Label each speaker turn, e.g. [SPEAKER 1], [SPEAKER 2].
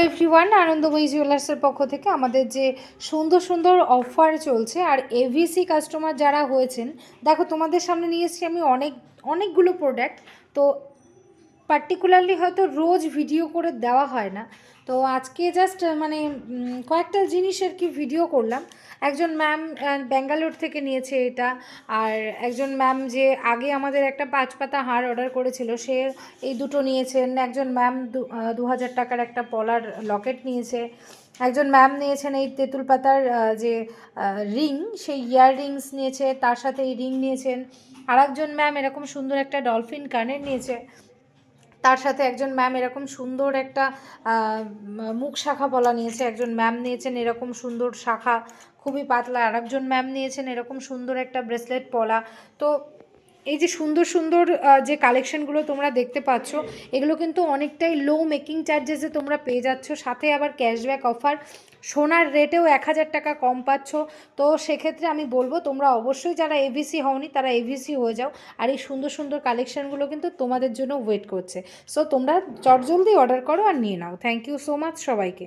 [SPEAKER 1] Everyone আনন্দময়ী জুয়েলার্সের পক্ষ থেকে আমাদের যে সুন্দর সুন্দর অফার চলছে, আর এভিসি কাস্টমার যারা হয়েছেন, দেখো তোমাদের সামনে নিয়ে এসেছি আমি অনেক, অনেকগুলো প্রোডাক্ট তো পার্টিকুলারলি হয়তো রোজ ভিডিও করে দেওয়া হয় না। তো আজকে জাস্ট মানে কয়েকটা জিনিস আর কি ভিডিও করলাম। একজন ম্যাম ব্যাঙ্গালোর থেকে নিয়েছে এটা। আর একজন ম্যাম যে আগে আমাদের একটা পাঁচ পাতা হার অর্ডার করেছিল, সে এই দুটো নিয়েছেন। একজন ম্যাম দু হাজার টাকার একটা পলার লকেট নিয়েছে। একজন ম্যাম নিয়েছেন এই তেঁতুল পাতার যে রিং সেই ইয়ার রিংস নিয়েছে, তার সাথে এই রিং নিয়েছেন। আর একজন ম্যাম এরকম সুন্দর একটা ডলফিন কানের নিয়েছে। তার সাথে একজন ম্যাম এরকম সুন্দর একটা মুখ শাখা বলা নিয়েছে। একজন ম্যাম নিয়েছেন এরকম সুন্দর শাখা, খুবই পাতলা। আর একজন ম্যাম নিয়েছেন এরকম সুন্দর একটা ব্রেসলেট পলা। তো এই যে সুন্দর সুন্দর যে কালেকশনগুলো তোমরা দেখতে পাচ্ছ, এগুলো কিন্তু অনেকটাই লো মেকিং চার্জেসে তোমরা পেয়ে যাচ্ছ। সাথে আবার ক্যাশব্যাক অফার সোনার রেটেও এক হাজার টাকা কম পাচ্ছ। তো সেক্ষেত্রে আমি বলব, তোমরা অবশ্যই যারা এভিসি হওনি, তারা এভিসি হয়ে যাও। আর এই সুন্দর সুন্দর কালেকশানগুলো কিন্তু তোমাদের জন্য ওয়েট করছে। সো তোমরা চটজলদি অর্ডার করো আর নিয়ে নাও। থ্যাংক ইউ সো মাচ সবাইকে।